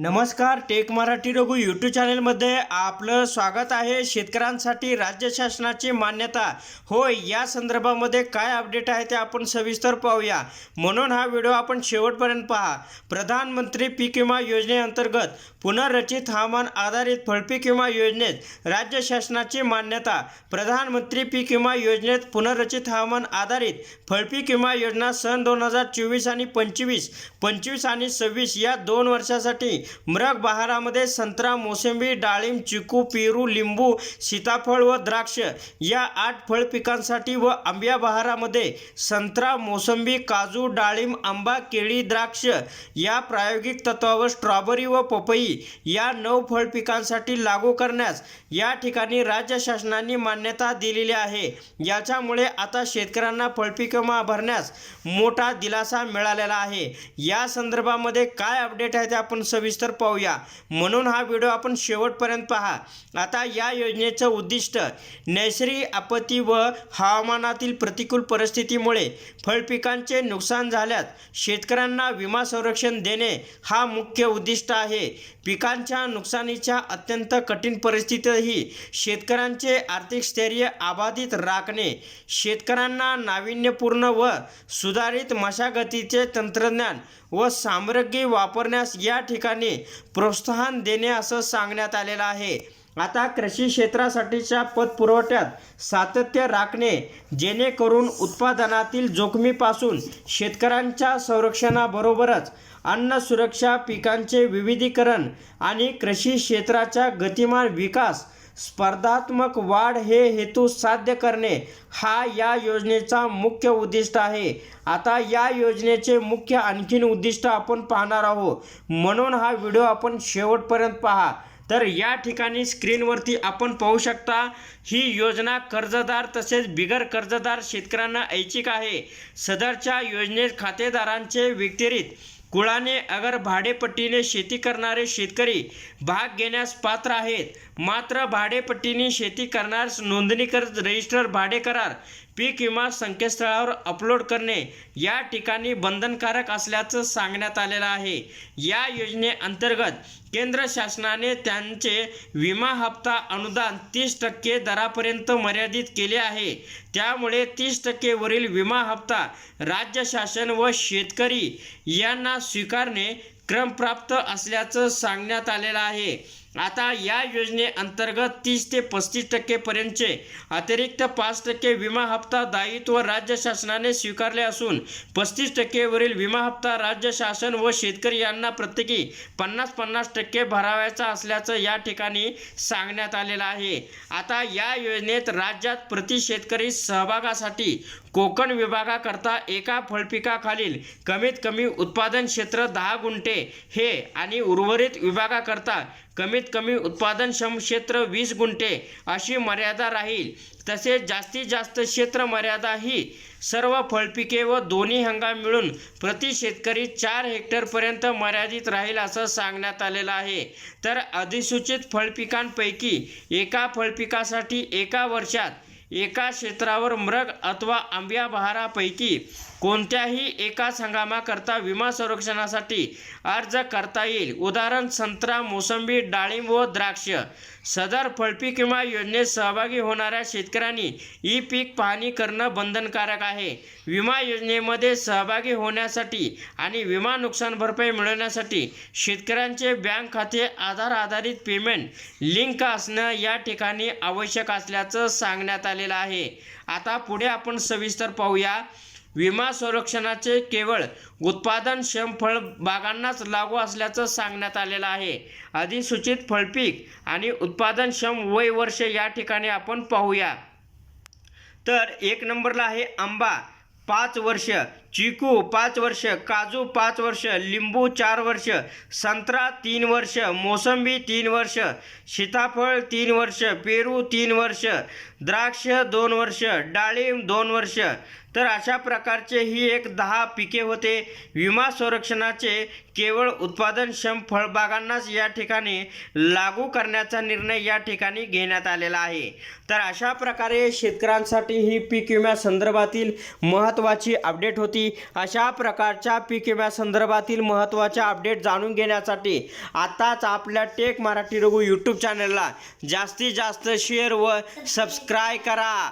नमस्कार take Marathi Raghu YouTube चॅनलमध्ये आपलं स्वागत आहे. शेतकऱ्यांसाठी राज्य शासनाची मान्यता. होय या संदर्भामध्ये काय अपडेट आहे ते आपण सविस्तर पाहूया. म्हणून हा व्हिडिओ आपण शेवटपर्यंत पहा. प्रधानमंत्री पीक विमा योजनेअंतर्गत पुनर्रचित हवामान आधारित फळपीक विमा योजनेत राज्य शासनाची मान्यता. प्रधानमंत्री पीक विमा योजनेत पुनर्रचित हवामान आधारित फळपीक विमा योजना सन दोन हजार चोवीस आणि पंचवीस. पंचवीस आणि सव्वीस या दोन वर्षासाठी मृग बहारामध्ये संत्रा मोसंबी डाळिंब चिकू पेरू लिंबू सीताफळ व द्राक्ष या आठ फळ पिकांसाठी व आंब्या बहारामध्ये संत्रा मोसंबी काजू डाळिंब आंबा केळी द्राक्ष या प्रायोगिक तत्वावर स्ट्रॉबेरी व पपई या नऊ फळ पिकांसाठी लागू करण्यास या ठिकाणी राज्य शासनाने मान्यता दिलेली आहे. याच्यामुळे आता शेतकऱ्यांना फळपिकं भरण्यास मोठा दिलासा मिळालेला आहे. या संदर्भामध्ये काय अपडेट आहे ते आपण सविस्तर पाहूया. म्हणून हा व्हिडिओ आपण शेवटपर्यंत पहा. आता या योजनेचं उद्दिष्ट नैसर्गिक आपत्ती व हवामानातील प्रतिकूल परिस्थितीमुळे फळपिकांचे नुकसान झाल्यास शेतकऱ्यांना विमा संरक्षण देणे हा मुख्य उद्दिष्ट आहे. पिकांच्या नुकसानीच्या अत्यंत कठीण परिस्थितीतही शेतकऱ्यांचे आर्थिक स्थैर्य अबाधित राखणे शेतकऱ्यांना नाविन्यपूर्ण व सुधारित मशागतीचे तंत्रज्ञान व सामग्री वापरण्यास या ठिकाणी प्रोत्साहन देणे असं सांगण्यात आलेलं आहे. आता कृषी क्षेत्रासाठीच्या पतपुरवठ्यात सातत्य राखणे जेणेकरून उत्पादनातील जोखमीपासून शेतकऱ्यांच्या संरक्षणाबरोबरच अन्न सुरक्षा पिकांचे विविधीकरण आणि कृषी क्षेत्राचा गतिमान विकास स्पर्धात्मक वाढ हे हेतू साध्य करणे हा या योजनेचा मुख्य उद्दिष्ट आहे. आता या योजनेचे मुख्य आणखीन उद्दिष्ट आपण पाहणार आहोत. म्हणून हा व्हिडिओ आपण शेवटपर्यंत पहा. तर या ठिकाणी स्क्रीनवरती आपण पाहू शकता ही योजना कर्जदार तसेच बिगर कर्जदार शेतकऱ्यांना ऐच्छिक आहे. सदरच्या योजनेत खातेदारांचे व्यतिरिक्त कुळाने अगर भाडेपट्टीने शेती करणारे शेतकरी भाग घेण्यास पात्र आहेत मात्र भाडेपट्टीने शेती करणार नोंदणीकृत रजिस्टर भाडे करार पीक विमा संकेतस्थळावर अपलोड करणे या ठिकाणी बंधनकारक असल्याचं सांगण्यात आलेलं आहे. या योजनेअंतर्गत केंद्र शासनाने त्यांचे विमा हप्ता अनुदान तीस टक्के दरापर्यंत मर्यादित केले आहे. त्यामुळे तीस टक्केवरील विमा हप्ता राज्य शासन व शेतकरी यांना स्वीकारणे क्रमप्राप्त असल्याचं सांगण्यात आलेलं आहे. आता या योजनेअंतर्गत तीस ते पस्तीस टक्केपर्यंतचे अतिरिक्त पाच टक्के विमा हप्ता दायित्व राज्य शासनाने स्वीकारले असून पस्तीस टक्केवरील विमा हप्ता राज्य शासन व शेतकरी यांना प्रत्येकी पन्नास पन्नास टक्के भरावायचा असल्याचं या ठिकाणी सांगण्यात आलेलं आहे. आता या योजनेत राज्यात प्रति शेतकरी सहभागासाठी कोकण विभागाकरता एका फळपिकाखालील कमीत कमी उत्पादन क्षेत्र दहा गुंठे हे आणि उर्वरित विभागाकरता कमीत कमी उत्पादनक्षम क्षेत्र वीस गुंठे अशी मर्यादा राहील. तसेच जास्तीत जास्त क्षेत्र मर्यादा ही सर्व फळपिके व दोन्ही हंगाम मिळून प्रति शेतकरी चार हेक्टरपर्यंत मर्यादित राहील असं सांगण्यात आलेलं आहे. तर अधिसूचित फळपिकांपैकी एका फळपिकासाठी एका वर्षात एका क्षेत्रावर मृग अथवा आंब्या बहारापैकी कोणत्याही एका हंगामाकरता विमा संरक्षणासाठी अर्ज करता येईल. उदाहरण संत्रा मोसंबी डाळिंब व द्राक्ष. सदर फळपीक विमा योजनेत सहभागी होणाऱ्या शेतकऱ्यांनी ई पीक पाहणी करणं बंधनकारक आहे. विमा योजनेमध्ये सहभागी होण्यासाठी आणि विमा नुकसान भरपाई मिळवण्यासाठी शेतकऱ्यांचे बँक खाते आधार आधारित पेमेंट लिंक असणं या ठिकाणी आवश्यक असल्याचं सांगण्यात आलेलं आहे. आता पुढे आपण सविस्तर पाहूया. विमा संरक्षणाचे केवळ उत्पादन फळ बागांनाच लागू असल्याचं सांगण्यात आलेलं आहे. अधिसूचित फळपीक आणि उत्पादन क्षम वय वर्ष या ठिकाणी आपण पाहूया. तर एक नंबरला आहे आंबा पाच वर्ष. चिकू पाच वर्ष काजू पाच वर्ष लिंबू चार वर्ष संत्रा तीन वर्ष मोसंबी तीन वर्ष सीताफळ तीन वर्ष पेरू तीन वर्ष द्राक्ष दोन वर्ष डाळिंब दोन वर्ष. तर अशा प्रकारचे ही एक दहा पिके होते. विमा संरक्षणाचे केवळ उत्पादनक्षम फळबागांनाच या ठिकाणी लागू करण्याचा निर्णय या ठिकाणी घेण्यात आलेला आहे. तर अशा प्रकारे शेतकऱ्यांसाठी ही पीक विम्या संदर्भातील महत्त्वाची अपडेट होती. होती. अशा प्रकारच्या पीक विम्या संदर्भातील महत्त्वाच्या अपडेट जाणून घेण्यासाठी आताच आपल्या टेक मराठी रघु यूट्यूब चॅनलला जास्तीत जास्त शेअर व सबस्क्राईब करा.